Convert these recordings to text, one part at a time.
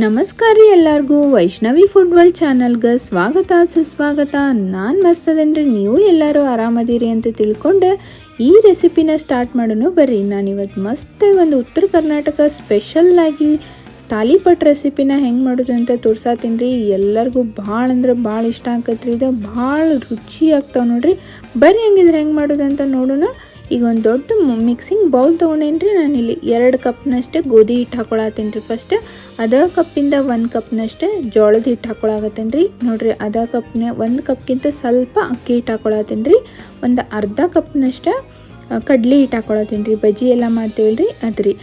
ನಮಸ್ಕಾರ ರೀ ಎಲ್ಲರಿಗೂ. ವೈಷ್ಣವಿ ಫುಡ್ ವರ್ಲ್ಡ್ ಚಾನಲ್ಗೆ ಸ್ವಾಗತ, ಸುಸ್ವಾಗತ. ನಾನು ಮಸ್ತದೇನ್ರಿ, ನೀವು ಎಲ್ಲರೂ ಆರಾಮದಿರಿ ಅಂತ ತಿಳ್ಕೊಂಡು ಈ ರೆಸಿಪಿನ ಸ್ಟಾರ್ಟ್ ಮಾಡೋಣ ಬರ್ರಿ. ನಾನು ಇವತ್ತು ಮಸ್ತ್ ಒಂದು ಉತ್ತರ ಕರ್ನಾಟಕ ಸ್ಪೆಷಲ್ ಆಗಿ ತಾಲಿಪಟ್ ರೆಸಿಪಿನ ಹೆಂಗೆ ಮಾಡೋದು ಅಂತ ತೋರ್ಸಾತೀನಿ ರೀ. ಎಲ್ಲರಿಗೂ ಭಾಳ ಅಂದ್ರೆ ಭಾಳ ಇಷ್ಟ ಆಕತ್ರಿ. ಇದು ಭಾಳ ರುಚಿ ಆಗ್ತಾವೆ ನೋಡ್ರಿ. ಬರ್ರಿ, ಹೆಂಗಿದ್ರೆ ಹೆಂಗೆ ಮಾಡೋದು ಅಂತ ನೋಡೋಣ. ಈಗ ಒಂದು ದೊಡ್ಡ ಮಿಕ್ಸಿಂಗ್ ಬೌಲ್ ತೊಗೊಂಡೇನ್ರಿ? ರೀ ನಾನಿಲ್ಲಿ ಎರಡು ಕಪ್ನಷ್ಟೇ ಗೋಧಿ ಹಿಟ್ಟು ಹಾಕೊಳತ್ತೇನೆ ರೀ ಫಸ್ಟ್ ಅದ ಕಪ್ಪಿಂದ ಒಂದು ಕಪ್ನಷ್ಟೇ ಜೋಳದ ಹಿಟ್ಟು ಹಾಕೊಳಕತ್ತೇನೆ ರೀ ನೋಡಿರಿ, ಅದ ಕಪ್ನ ಒಂದು ಕಪ್ಗಿಂತ ಸ್ವಲ್ಪ ಅಕ್ಕಿ ಹಿಟ್ಟು ಹಾಕೊಳತ್ತೀನಿ ರೀ ಒಂದು ಅರ್ಧ ಕಪ್ನಷ್ಟೇ ಕಡ್ಲಿ ಹಿಟ್ಟು ಹಾಕೊಳತ್ತೀನಿ ರೀ ಬಜ್ಜಿ ಎಲ್ಲ ಮಾಡ್ತೀವಲ್ಲ ರೀ ಅದು ರೀ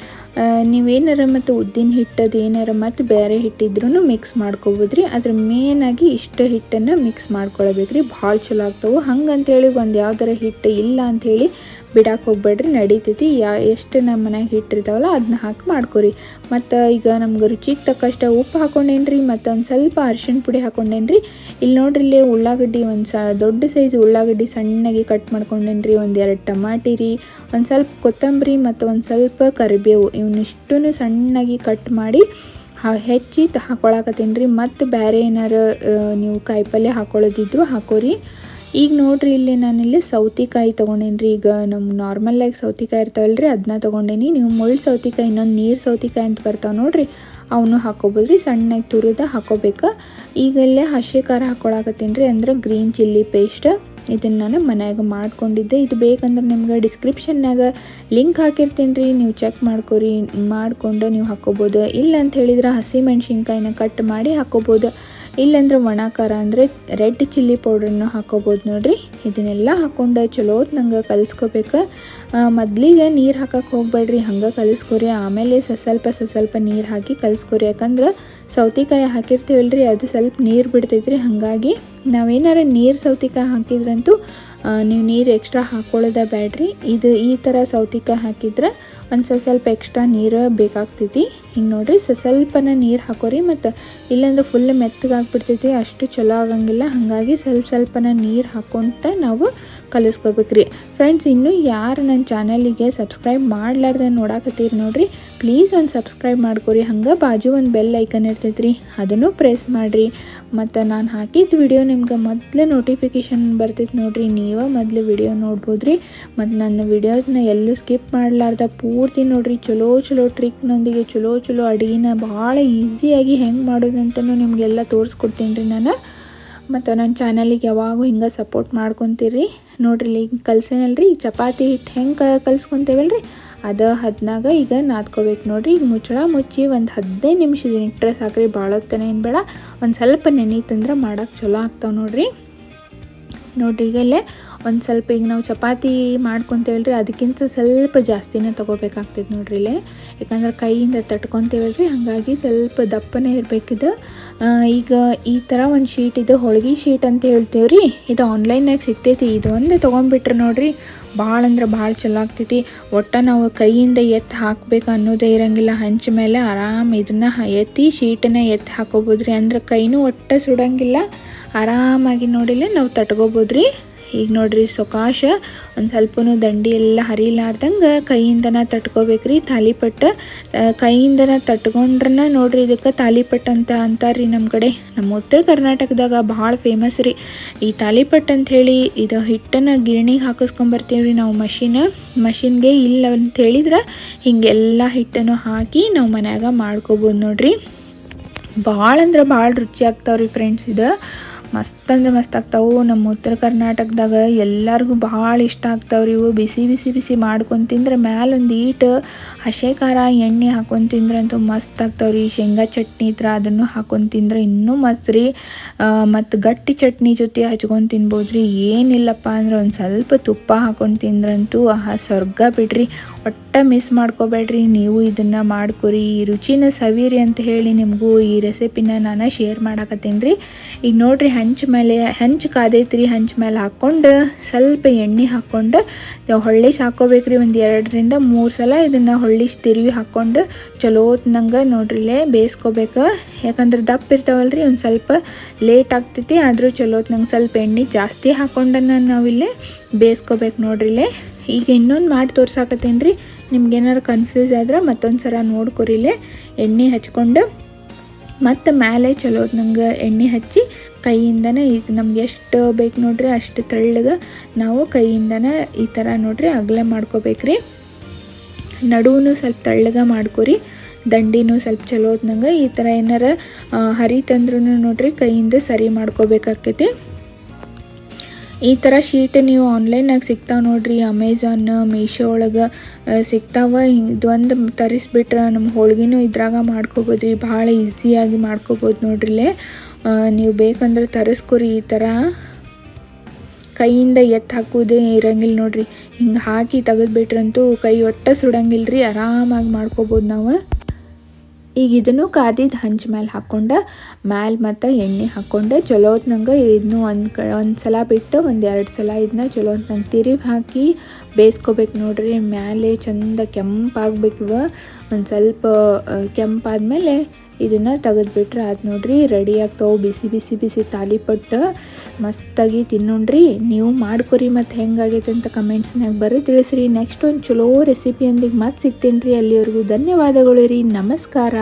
ನೀವೇನಾರ ಮತ್ತು ಉದ್ದಿನ ಹಿಟ್ಟದು ಏನಾರ ಮತ್ತು ಬೇರೆ ಹಿಟ್ಟಿದ್ರೂ ಮಿಕ್ಸ್ ಮಾಡ್ಕೋಬೋದು ರೀ ಅದ್ರ ಮೇನಾಗಿ ಇಷ್ಟ ಹಿಟ್ಟನ್ನು ಮಿಕ್ಸ್ ಮಾಡ್ಕೊಳ್ಬೇಕು ರೀ ಭಾಳ ಚಲೋ ಆಗ್ತವೆ. ಹಂಗಂತೇಳಿ ಒಂದು ಯಾವ್ದಾರ ಹಿಟ್ಟು ಇಲ್ಲ ಅಂಥೇಳಿ ಬಿಡಕ್ಕೆ ಹೋಗ್ಬೇಡ್ರಿ, ನಡೀತೈತಿ. ಯಾ, ಎಷ್ಟು ನಮ್ಮ ಮನ್ಯಾಗ ಹಿಟ್ಟಿರ್ತಾವಲ್ಲ ಅದನ್ನ ಹಾಕಿ ಮಾಡ್ಕೊರಿ. ಮತ್ತು ಈಗ ನಮ್ಗೆ ರುಚಿಗೆ ತಕ್ಕಷ್ಟು ಉಪ್ಪು ಹಾಕೊಂಡೇನ್ರಿ ಮತ್ತು ಒಂದು ಸ್ವಲ್ಪ ಅರಿಶಿಣ ಪುಡಿ ಹಾಕೊಂಡೇನ್ರಿ. ಇಲ್ಲಿ ನೋಡ್ರಿ ಇಲ್ಲಿ ಉಳ್ಳಾಗಡ್ಡಿ ಒಂದು ಸ, ದೊಡ್ಡ ಸೈಜ್ ಉಳ್ಳಾಗಡ್ಡಿ ಸಣ್ಣಗೆ ಕಟ್ ಮಾಡ್ಕೊಂಡೇನ್ರಿ ಒಂದು ಎರಡು ಟಮಾಟಿ ರೀ, ಒಂದು ಸ್ವಲ್ಪ ಕೊತ್ತಂಬರಿ ಮತ್ತು ಒಂದು ಸ್ವಲ್ಪ ಕರಿಬೇವು. ಇವನ್ನಿಷ್ಟೂ ಸಣ್ಣಗೆ ಕಟ್ ಮಾಡಿ, ಹಾ, ಹೆಚ್ಚಿ ಹಾಕೊಳಕತ್ತೀನಿ ರೀ ಮತ್ತು ಬೇರೆ ಏನಾರು ನೀವು ಕಾಯಿಪಲ್ಯ ಹಾಕೊಳ್ಳೋದಿದ್ರು ಹಾಕೋರಿ. ಈಗ ನೋಡ್ರಿ ಇಲ್ಲಿ ನಾನಿಲ್ಲಿ ಸೌತಿಕಾಯಿ ತೊಗೊಂಡೇನಿ ಈಗ ನಮ್ಮ ನಾರ್ಮಲಾಗಿ ಸೌತಿಕಾಯಿ ಇರ್ತಾವಲ್ಲ ರೀ ಅದನ್ನ ತೊಗೊಂಡೇನಿ. ನೀವು ಮುಳ್ಳು ಸೌತಿಕಾಯಿ ಇನ್ನೊಂದು ನೀರು ಸೌತಿಕಾಯಿ ಅಂತ ಬರ್ತಾವೆ ನೋಡ್ರಿ. ಅವನು ಹಾಕೋಬೋದು ರೀ ಸಣ್ಣಗೆ ತುರಿದ ಹಾಕೋಬೇಕು. ಈಗ ಇಲ್ಲೇ ಹಸಿ ಖಾರ ಹಾಕೊಳಕತ್ತೀನಿ ರೀ ಅಂದ್ರೆ ಗ್ರೀನ್ ಚಿಲ್ಲಿ ಪೇಸ್ಟ್ ಇದನ್ನ ನಾನು ಮನ್ಯಾಗ ಮಾಡ್ಕೊಂಡಿದ್ದೆ. ಇದು ಬೇಕಂದ್ರೆ ನಿಮ್ಗೆ ಡಿಸ್ಕ್ರಿಪ್ಷನ್ನಾಗ ಲಿಂಕ್ ಹಾಕಿರ್ತೀನಿ ರೀ ನೀವು ಚೆಕ್ ಮಾಡ್ಕೊರಿ, ಮಾಡಿಕೊಂಡು ನೀವು ಹಾಕೋಬೋದು. ಇಲ್ಲ ಅಂತ ಹೇಳಿದ್ರೆ ಹಸಿ ಮೆಣಸಿನ್ಕಾಯಿನ ಕಟ್ ಮಾಡಿ ಹಾಕೋಬೋದು. ಇಲ್ಲಾಂದ್ರೆ ಒಣ ಖಾರ ಅಂದರೆ ರೆಡ್ ಚಿಲ್ಲಿ ಪೌಡ್ರನ್ನು ಹಾಕೋಬೋದು ನೋಡಿರಿ. ಇದನ್ನೆಲ್ಲ ಹಾಕ್ಕೊಂಡು ಚಲೋ ನಂಗೆ ಕಲಿಸ್ಕೋಬೇಕು. ಮೊದಲಿಗೆ ನೀರು ಹಾಕಕ್ಕೆ ಹೋಗ್ಬೇಡ್ರಿ, ಹಂಗೆ ಕಲಿಸ್ಕೊರಿ. ಆಮೇಲೆ ಸಸ್ವಲ್ಪ ಸಸ್ವಲ್ಪ ನೀರು ಹಾಕಿ ಕಲಿಸ್ಕೊರಿ. ಯಾಕಂದ್ರೆ ಸೌತೆಕಾಯಿ ಹಾಕಿರ್ತೀವಲ್ರಿ, ಅದು ಸ್ವಲ್ಪ ನೀರು ಬಿಡ್ತೈತ್ರಿ. ಹಾಗಾಗಿ ನಾವೇನಾರ ನೀರು ಸೌತೆಕಾಯಿ ಹಾಕಿದ್ರಂತೂ ನೀವು ನೀರು ಎಕ್ಸ್ಟ್ರಾ ಹಾಕ್ಕೊಳ್ಳೋದೇ ಬ್ಯಾಡ್ರಿ ಇದು ಈ ಥರ ಸೌತಿಕಾಯಿ ಹಾಕಿದ್ರೆ ಒಂದು ಸ್ವಲ್ಪ ಎಕ್ಸ್ಟ್ರಾ ನೀರು ಬೇಕಾಗ್ತೈತಿ. ಹಿಂಗೆ ನೋಡಿರಿ ಸ್ವಲ್ಪನ ನೀರು ಹಾಕೋರಿ ಮತ್ತು ಇಲ್ಲಾಂದ್ರೆ ಫುಲ್ ಮೆತ್ತಗಾಗ್ಬಿಡ್ತೈತಿ, ಅಷ್ಟು ಚಲೋ ಆಗಂಗಿಲ್ಲ. ಹಾಗಾಗಿ ಸ್ವಲ್ಪ ಸ್ವಲ್ಪನ ನೀರು ಹಾಕೊತ ನಾವು ಕಲಿಸ್ಕೋಬೇಕ್ರಿ. ಫ್ರೆಂಡ್ಸ್ ಇನ್ನೂ ಯಾರು ನನ್ನ ಚಾನಲಿಗೆ ಸಬ್ಸ್ಕ್ರೈಬ್ ಮಾಡ್ಲಾರ್ದೆ ನೋಡಾಕತ್ತೀರಿ ನೋಡ್ರಿ ಪ್ಲೀಸ್ ಒಂದು ಸಬ್ಸ್ಕ್ರೈಬ್ ಮಾಡ್ಕೊರಿ. ಹಂಗೆ ಬಾಜು ಒಂದು ಬೆಲ್ ಐಕನ್ ಇರ್ತೈತ್ರಿ, ಅದನ್ನು ಪ್ರೆಸ್ ಮಾಡಿರಿ. ಮತ್ತು ನಾನು ಹಾಕಿದ ವಿಡಿಯೋ ನಿಮ್ಗೆ ಮೊದಲೇ ನೋಟಿಫಿಕೇಶನ್ ಬರ್ತೈತೆ ನೋಡ್ರಿ, ನೀವು ಮೊದಲು ವಿಡಿಯೋ ನೋಡ್ಬೋದು ರೀ ಮತ್ತು ನನ್ನ ವಿಡಿಯೋಸ್ನ ಎಲ್ಲೂ ಸ್ಕಿಪ್ ಮಾಡಲಾರ್ದ ಪೂರ್ತಿ ನೋಡ್ರಿ, ಚಲೋ ಚಲೋ ಟ್ರಿಕ್ನೊಂದಿಗೆ ಚಲೋ ಚಲೋ ಅಡುಗೆನ ಭಾಳ ಈಸಿಯಾಗಿ ಹೆಂಗೆ ಮಾಡೋದಂತಲೂ ನಿಮಗೆಲ್ಲ ತೋರಿಸ್ಕೊಡ್ತೀನಿ ರೀ ನಾನು. ಮತ್ತು ನನ್ನ ಚಾನಲಿಗೆ ಯಾವಾಗೂ ಹಿಂಗೆ ಸಪೋರ್ಟ್ ಮಾಡ್ಕೊತೀರಿ. ನೋಡ್ರಿ ಈಗ ಕಲ್ಸೇನಲ್ರಿ. ಚಪಾತಿ ಹಿಟ್ಟು ಹೆಂಗೆ ಕಲ್ಸ್ಕೊತೇವಲ್ರಿ? ಅದು ಹದ್ನಾಗ ಈಗ ನಾದ್ಕೋಬೇಕು ನೋಡ್ರಿ. ಈಗ ಮುಚ್ಚಳ ಮುಚ್ಚಿ ಒಂದು ಹದಿನೈದು ನಿಮಿಷದ ಇಟ್ಟರೆ ಸಾಕ್ರಿ. ಭಾಳ ಹೊತ್ತನೇ ಏನು ಬೇಡ. ಒಂದು ಸ್ವಲ್ಪ ನೆನೀತಂದ್ರೆ ಮಾಡೋಕೆ ಚಲೋ ಆಗ್ತಾವೆ ನೋಡ್ರಿ. ನೋಡ್ರಿ ಈಗ ಇಲ್ಲೇ ಒಂದು ಸ್ವಲ್ಪ ಈಗ ನಾವು ಚಪಾತಿ ಮಾಡ್ಕೊತೇವಲ್ರಿ ಅದಕ್ಕಿಂತ ಸ್ವಲ್ಪ ಜಾಸ್ತಿನೇ ತೊಗೋಬೇಕಾಗ್ತೈತೆ ನೋಡ್ರಿ ಇಲ್ಲೇ. ಯಾಕಂದ್ರೆ ಕೈಯಿಂದ ತಟ್ಕೊತೇವಲ್ರಿ ಹಾಗಾಗಿ ಸ್ವಲ್ಪ ದಪ್ಪನೇ ಇರಬೇಕಿದು ಈಗ ಈ ಥರ ಒಂದು ಶೀಟ್, ಇದು ಹೋಳ್ಗೆ ಶೀಟ್ ಅಂತ ಹೇಳ್ತೇವ್ರಿ. ಇದು ಆನ್ಲೈನಾಗ ಸಿಗ್ತೈತಿ ಇದು ಒಂದೇ ತೊಗೊಂಡ್ಬಿಟ್ರೆ ನೋಡ್ರಿ ಭಾಳ ಅಂದ್ರೆ ಭಾಳ ಚಲೋ ಆಗ್ತೈತಿ ಒಟ್ಟು ನಾವು ಕೈಯಿಂದ ಎತ್ತಿ ಹಾಕ್ಬೇಕು ಅನ್ನೋದೇ ಇರಂಗಿಲ್ಲ. ಹಂಚ ಮೇಲೆ ಆರಾಮ್ ಇದನ್ನ ಎತ್ತಿ ಶೀಟನ್ನ ಎತ್ತಿ ಹಾಕೋಬೋದ್ರಿ. ಅಂದ್ರೆ ಕೈನೂ ಒಟ್ಟು ಸುಡಂಗಿಲ್ಲ. ಆರಾಮಾಗಿ ನೋಡಿಲ್ಲ ನಾವು ತಟ್ಕೋಬೋದು ಈಗ ನೋಡ್ರಿ ಸೊಕಾಶ, ಒಂದು ಸ್ವಲ್ಪನೂ ದಂಡಿ ಎಲ್ಲ ಹರಿಲಾರ್ದಂಗೆ ಕೈಯಿಂದನ ತಟ್ಕೋಬೇಕ್ರಿ ತಾಲಿಪಟ್ಟು ಕೈಯಿಂದನ ತಟ್ಕೊಂಡ್ರನ ನೋಡ್ರಿ ಇದಕ್ಕೆ ತಾಲಿಪಟ್ಟ ಅಂತ ಅಂತಾರ್ರಿ ನಮ್ಮ ಕಡೆ. ನಮ್ಮ ಉತ್ತರ ಕರ್ನಾಟಕದಾಗ ಭಾಳ ಫೇಮಸ್ ರೀ. ಈ ತಾಲಿಪಟ್ಟು ಅಂತ ಹೇಳಿ ಇದು ಹಿಟ್ಟನ್ನು ಗಿರಣಿಗೆ ಹಾಕಿಸ್ಕೊಂಬರ್ತೀವಿ ರೀ ನಾವು ಮಷಿನ್. ಮಷಿನ್ಗೆ ಇಲ್ಲ ಅಂತ ಹೇಳಿದ್ರೆ ಹಿಂಗೆಲ್ಲ ಹಿಟ್ಟನ್ನು ಹಾಕಿ ನಾವು ಮನ್ಯಾಗ ಮಾಡ್ಕೋಬೋದು ನೋಡ್ರಿ. ಭಾಳ ಅಂದ್ರೆ ಭಾಳ ರುಚಿ ಆಗ್ತಾವ್ರಿ ಫ್ರೆಂಡ್ಸ್ ಇದು. ಮಸ್ತ್ ಅಂದ್ರೆ ಮಸ್ತ್ ಆಗ್ತಾವೆ. ನಮ್ಮ ಉತ್ತರ ಕರ್ನಾಟಕದಾಗ ಎಲ್ಲರಿಗೂ ಭಾಳ ಇಷ್ಟ ಆಗ್ತಾವ್ರಿ ಇವು. ಬಿಸಿ ಬಿಸಿ ಬಿಸಿ ಮಾಡ್ಕೊಂಡು ತಿಂದ್ರೆ ಮ್ಯಾಲೊಂದು ಈಟು ಹಸೆ, ಖಾರ, ಎಣ್ಣೆ ಹಾಕೊಂಡು ತಿಂದ್ರೆ ಅಂತೂ ಮಸ್ತ್ ಆಗ್ತಾವ್ರಿ. ಶೇಂಗಾ ಚಟ್ನಿ ಇದ್ರ ಅದನ್ನು ಹಾಕೊಂಡು ತಿಂದ್ರೆ ಇನ್ನೂ ಮಸ್ತ್ ರೀ. ಮತ್ತು ಗಟ್ಟಿ ಚಟ್ನಿ ಜೊತೆ ಹಚ್ಕೊಂಡು ತಿನ್ಬೋದು ರೀ ಏನಿಲ್ಲಪ್ಪ ಅಂದ್ರೆ ಒಂದು ಸ್ವಲ್ಪ ತುಪ್ಪ ಹಾಕೊಂಡು ತಿಂದ್ರಂತೂ ಆಹಾ ಸ್ವರ್ಗ ಬಿಡ್ರಿ. ಒಟ್ಟ ಮಿಸ್ ಮಾಡ್ಕೋಬೇಡ್ರಿ, ನೀವು ಇದನ್ನು ಮಾಡ್ಕೊರಿ. ಈ ರುಚಿನ ಸವಿರಿ ಅಂತ ಹೇಳಿ ನಿಮಗೂ ಈ ರೆಸಿಪಿನ ನಾನು ಶೇರ್ ಮಾಡಾಕತ್ತೀನಿ. ರೀ ಈಗ ನೋಡ್ರಿ, ಹಂಚ ಮೇಲೆ, ಹಂಚು ಕಾದೈತ್ರಿ ಹಂಚ ಮೇಲೆ ಹಾಕ್ಕೊಂಡು ಸ್ವಲ್ಪ ಎಣ್ಣೆ ಹಾಕ್ಕೊಂಡು ಹೊಳ್ಳಿಸಿ ಹಾಕ್ಕೋಬೇಕ್ರಿ ಒಂದು ಎರಡರಿಂದ ಮೂರು ಸಲ ಇದನ್ನು ಹೊಳ್ಳಿಸಿ ತಿರುವಿ ಹಾಕ್ಕೊಂಡು ಚಲೋ ನಂಗೆ ನೋಡ್ರಿಲೇ ಬೇಯಿಸ್ಕೋಬೇಕು. ಯಾಕಂದ್ರೆ ದಪ್ಪ ಇರ್ತಾವಲ್ರಿ, ಒಂದು ಸ್ವಲ್ಪ ಲೇಟ್ ಆಗ್ತೈತಿ, ಆದರೂ ಚಲೋ ಸ್ವಲ್ಪ ಎಣ್ಣೆ ಜಾಸ್ತಿ ಹಾಕ್ಕೊಂಡನ್ನ ನಾವಿಲ್ಲೇ ಬೇಯಿಸ್ಕೋಬೇಕು ನೋಡ್ರಿಲೇ ಈಗ ಇನ್ನೊಂದು ಮಾಡಿ ತೋರ್ಸಾಕತ್ತೇನು ರೀ ನಿಮ್ಗೇನಾರು ಕನ್ಫ್ಯೂಸ್ ಆದ್ರೆ ಮತ್ತೊಂದು ಸಲ ನೋಡ್ಕೊರಿಲೆ ಎಣ್ಣೆ ಹಚ್ಕೊಂಡು ಮತ್ತು ಮೇಲೆ ಚಲೋ ನಂಗೆ ಎಣ್ಣೆ ಹಚ್ಚಿ ಕೈಯಿಂದನೇ ಇದು ನಮ್ಗೆ ಎಷ್ಟು ಬೇಕು ನೋಡ್ರಿ ಅಷ್ಟು ತಳ್ಳಗೆ ನಾವು ಕೈಯಿಂದನೇ ಈ ಥರ ನೋಡ್ರಿ ಅಗಲ ಮಾಡ್ಕೋಬೇಕ್ರಿ. ನಡುವೂ ಸ್ವಲ್ಪ ತೆಳ್ಳಗೆ ಮಾಡ್ಕೊರಿ. ದಂಡಿನೂ ಸ್ವಲ್ಪ ಚಲೋ ಹೊತ್ನಂಗೆ ಈ ಥರ ಏನಾರ ಹರಿತಂದ್ರೂ ನೋಡ್ರಿ ಕೈಯಿಂದ ಸರಿ ಮಾಡ್ಕೋಬೇಕಾಕೈತಿ. ಈ ಥರ ಶೀಟ್ ನೀವು ಆನ್ಲೈನಾಗ ಸಿಗ್ತಾವೆ ನೋಡಿರಿ. ಅಮೆಝಾನ್ ಮೀಶೋ ಒಳಗೆ ಸಿಗ್ತಾವ. ಇದೊಂದು ತರಿಸ್ಬಿಟ್ರೆ ನಮ್ಮ ಹೋಳ್ಗಿನೂ ಇದ್ರಾಗ ಮಾಡ್ಕೋಬೋದು ರೀ ಭಾಳ ಈಸಿಯಾಗಿ ಮಾಡ್ಕೋಬೋದು ನೋಡ್ರಿ ಇಲ್ಲೇ ನೀವು ಬೇಕಂದ್ರೆ ತರಿಸ್ಕೊರಿ ಈ ಥರ ಕೈಯಿಂದ ಎತ್ತು ಹಾಕೋದೇ ಇರಂಗಿಲ್ಲ ನೋಡ್ರಿ. ಹಿಂಗೆ ಹಾಕಿ ತೆಗೆದ್ಬಿಟ್ರಂತೂ ಕೈ ಒಟ್ಟ ಸುಡಂಗಿಲ್ಲ ರೀ ಆರಾಮಾಗಿ ಮಾಡ್ಕೋಬೋದು ನಾವು. ಈಗ ಇದನ್ನು ಕಾದಿದ್ದು ಹಂಚ ಮೇಲೆ ಹಾಕ್ಕೊಂಡು ಮ್ಯಾಲೆ ಮತ್ತು ಎಣ್ಣೆ ಹಾಕ್ಕೊಂಡು ಚಲೋ ಹೊತ್ನಂಗೆ ಇದನ್ನು ಒಂದು ಕ, ಒಂದು ಸಲ ಬಿಟ್ಟು ಒಂದು ಎರಡು ಸಲ ಇದನ್ನ ಚಲೋ ಹೊತ್ನಂಗೆ ತಿರುವಿ ಹಾಕಿ ಬೇಯಿಸ್ಕೋಬೇಕು ನೋಡ್ರಿ. ಮ್ಯಾಲೆ ಚಂದ ಕೆಂಪಾಗ್ಬೇಕು ಒಂದು ಸ್ವಲ್ಪ ಕೆಂಪಾದ್ಮೇಲೆ ಇದನ್ನು ತೆಗೆದ್ಬಿಟ್ರೆ ಆಯ್ತು ನೋಡ್ರಿ. ರೆಡಿ ಆಗ್ತಾವೆ ಬಿಸಿ ಬಿಸಿ ಬಿಸಿ ತಾಲಿಪಟ್ಟು ಮಸ್ತಾಗಿ ತಿನ್ನೋಣ್ರಿ. ನೀವು ಮಾಡ್ಕೊರಿ ಮತ್ತು ಹೆಂಗಾಗೈತೆ ಅಂತ ಕಮೆಂಟ್ಸ್ನಾಗ ಬರ್ರಿ. ತಿಳಿಸ್ರಿ. ನೆಕ್ಸ್ಟ್ ಒಂದು ಚಲೋ ರೆಸಿಪಿಯೊಂದಿಗೆ ಮತ್ತೆ ಸಿಗ್ತೀನಿ ರೀ ಅಲ್ಲಿವರೆಗೂ ಧನ್ಯವಾದಗಳು ರೀ. ನಮಸ್ಕಾರ.